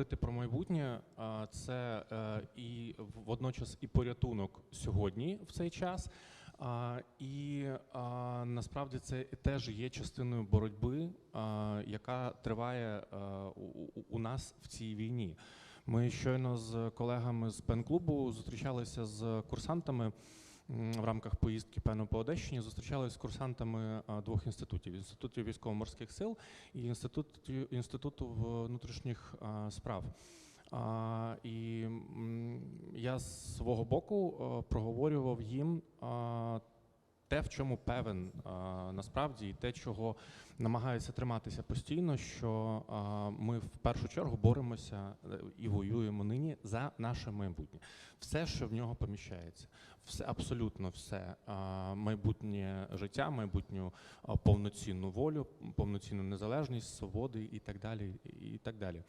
говорити про майбутнє, це е, і водночас і порятунок сьогодні в цей час. І насправді це теж є частиною боротьби, яка триває у, у- нас в цій війні. Ми щойно з колегами з пен-клубу зустрічалися з курсантами в рамках поїздки певно по Одещині. Зустрічалися з курсантами двох інститутів: інституту військово-морських сил і інституту, інституту внутрішніх справ. А, і я з свого боку а, проговорював їм те, в чому певен насправді, і те, чого намагаюся триматися постійно, що ми в першу чергу боремося е, і воюємо нині за наше майбутнє. Все, що в нього поміщається, все абсолютно все майбутнє життя, майбутню повноцінну волю, повноцінну незалежність, свободи і так далі. І так далі.